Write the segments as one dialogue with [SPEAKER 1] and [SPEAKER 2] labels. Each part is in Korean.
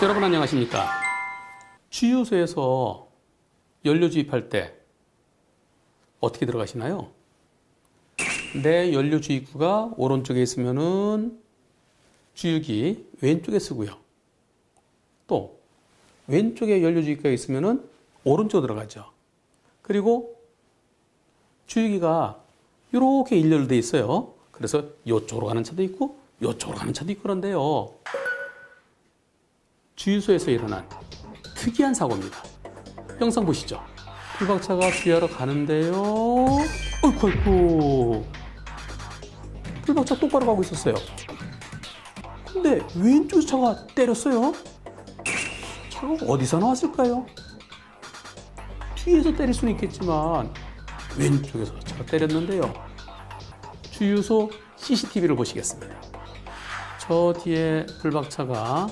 [SPEAKER 1] 여러분 안녕하십니까? 주유소에서 연료 주입할 때 어떻게 들어가시나요? 내 연료 주입구가 오른쪽에 있으면은 주유기 왼쪽에 쓰고요. 또 왼쪽에 연료 주입구가 있으면은 오른쪽 들어가죠. 그리고 주유기가 이렇게 일렬로 돼 있어요. 그래서 이쪽으로 가는 차도 있고 이쪽으로 가는 차도 있고 그런데요. 주유소에서 일어난 특이한 사고입니다. 영상 보시죠. 풀박차가 주유하러 가는데요. 어이쿠, 어이쿠. 풀박차 똑바로 가고 있었어요. 근데 왼쪽 차가 때렸어요. 차가 어디서 나왔을까요? 뒤에서 때릴 수는 있겠지만 왼쪽에서 차가 때렸는데요. 주유소 CCTV를 보시겠습니다. 저 뒤에 불박차가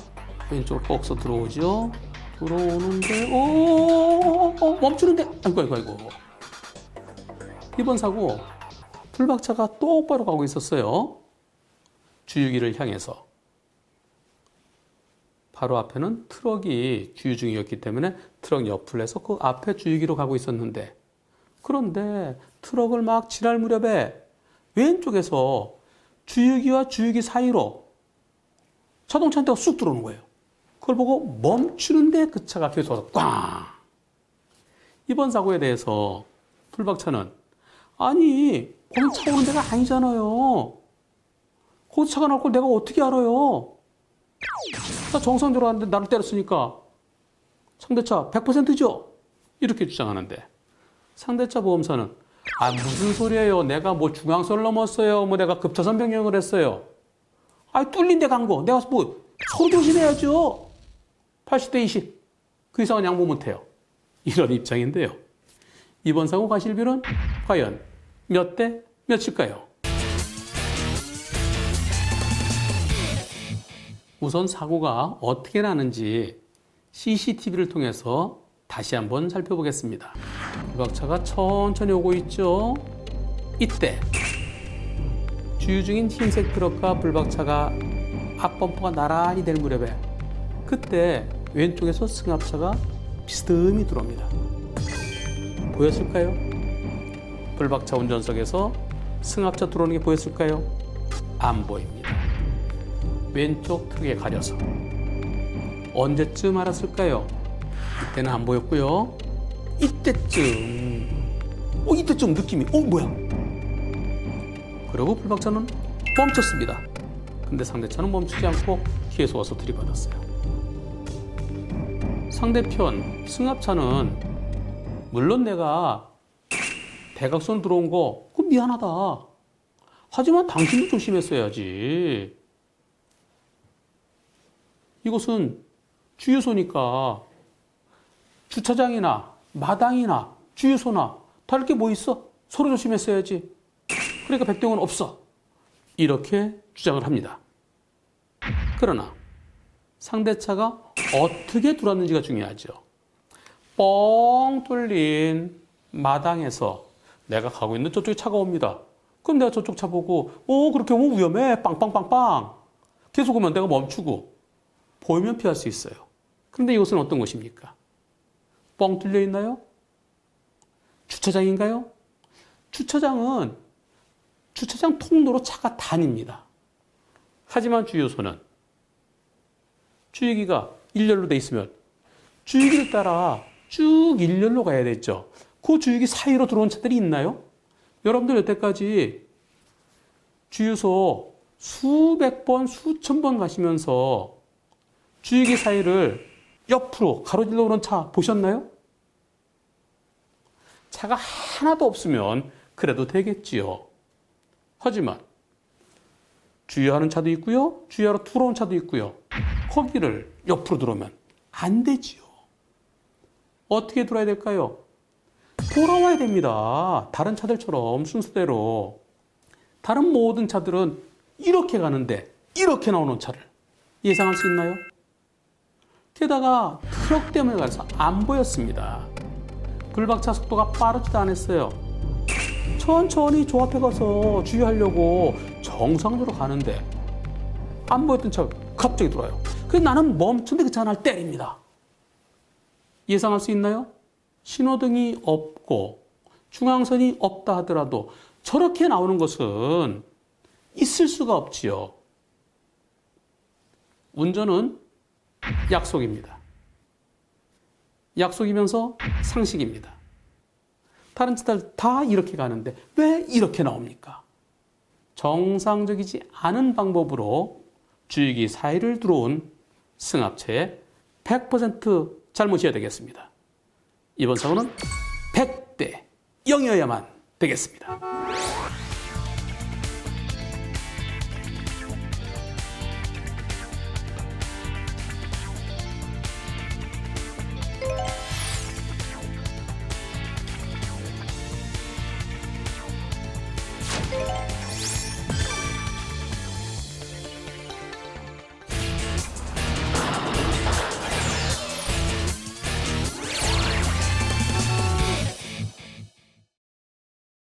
[SPEAKER 1] 왼쪽으로 뻑서 들어오죠. 들어오는데, 오, 멈추는데, 아이고, 아이고, 아이고. 이번 사고, 불박차가 똑바로 가고 있었어요. 주유기를 향해서. 바로 앞에는 트럭이 주유 중이었기 때문에 트럭 옆을 해서 그 앞에 주유기로 가고 있었는데, 그런데 트럭을 막 지날 무렵에 왼쪽에서 주유기와 주유기 사이로 자동차 한 대가 쑥 들어오는 거예요. 그걸 보고 멈추는데 그 차가 계속 와서 꽝! 이번 사고에 대해서 풀박차는 아니, 거기 차 오는 데가 아니잖아요. 거기 차가 나올 걸 내가 어떻게 알아요? 나 정상적으로 왔는데 나를 때렸으니까 상대차 100%죠? 이렇게 주장하는데 상대차 보험사는 아, 무슨 소리예요? 내가 뭐 중앙선을 넘었어요. 뭐 내가 급차선 변경을 했어요. 아, 뚫린 데 간 거. 내가 뭐 서로 조심해야죠. 80대 20. 그 이상은 양보 못해요. 이런 입장인데요. 이번 사고 과실비는 과연 몇 대 몇일까요? 우선 사고가 어떻게 나는지 CCTV를 통해서 다시 한번 살펴보겠습니다. 유박차가 천천히 오고 있죠. 이때 주유 중인 흰색 트럭과 불박차가 앞범퍼가 나란히 될 무렵에 그때 왼쪽에서 승합차가 비스듬히 들어옵니다. 보였을까요? 불박차 운전석에서 승합차 들어오는 게 보였을까요? 안 보입니다. 왼쪽 트럭에 가려서 언제쯤 알았을까요? 이때는 안 보였고요. 이때쯤, 어 이때쯤 느낌이, 어 뭐야? 그리고 불박차는 멈췄습니다. 근데 상대차는 멈추지 않고 뒤에서 와서 들이받았어요. 상대편 승합차는 물론 내가 대각선 들어온 거, 그 미안하다. 하지만 당신도 조심했어야지. 이곳은 주유소니까 주차장이나 마당이나 주유소나 다를 게 뭐 있어? 서로 조심했어야지. 그러니까 백동은 없어. 이렇게 주장을 합니다. 그러나 상대차가 어떻게 들어왔는지가 중요하죠. 뻥 뚫린 마당에서 내가 가고 있는 저쪽에 차가 옵니다. 그럼 내가 저쪽 차 보고, 어, 그렇게 오면 위험해. 빵빵빵빵. 계속 오면 내가 멈추고, 보이면 피할 수 있어요. 그런데 이것은 어떤 것입니까? 뻥 뚫려 있나요? 주차장인가요? 주차장은 주차장 통로로 차가 다닙니다. 하지만 주유소는 주유기가 일렬로 돼 있으면 주유기를 따라 쭉 일렬로 가야 되죠. 그 주유기 사이로 들어온 차들이 있나요? 여러분들 여태까지 주유소 수백 번, 수천 번 가시면서 주유기 사이를 옆으로 가로질러 오는 차 보셨나요? 차가 하나도 없으면 그래도 되겠지요. 하지만 주유하는 차도 있고요. 주유하러 들어온 차도 있고요. 거기를 옆으로 들어오면 안 되지요. 어떻게 들어야 될까요? 돌아와야 됩니다. 다른 차들처럼 순서대로. 다른 모든 차들은 이렇게 가는데 이렇게 나오는 차를 예상할 수 있나요? 게다가 트럭 때문에 가서 안 보였습니다. 불박차 속도가 빠르지도 않았어요. 천천히 저 앞에 가서 주의하려고 정상적으로 가는데 안 보였던 차가 갑자기 들어와요. 그래서 나는 멈춘데 그차 하나를 때립니다. 예상할 수 있나요? 신호등이 없고 중앙선이 없다 하더라도 저렇게 나오는 것은 있을 수가 없지요. 운전은 약속입니다. 약속이면서 상식입니다. 다른 차들 다 이렇게 가는데 왜 이렇게 나옵니까? 정상적이지 않은 방법으로 주익이 사이를 들어온 승합차의 100% 잘못이어야 되겠습니다. 이번 사고는 100대 0이어야만 되겠습니다.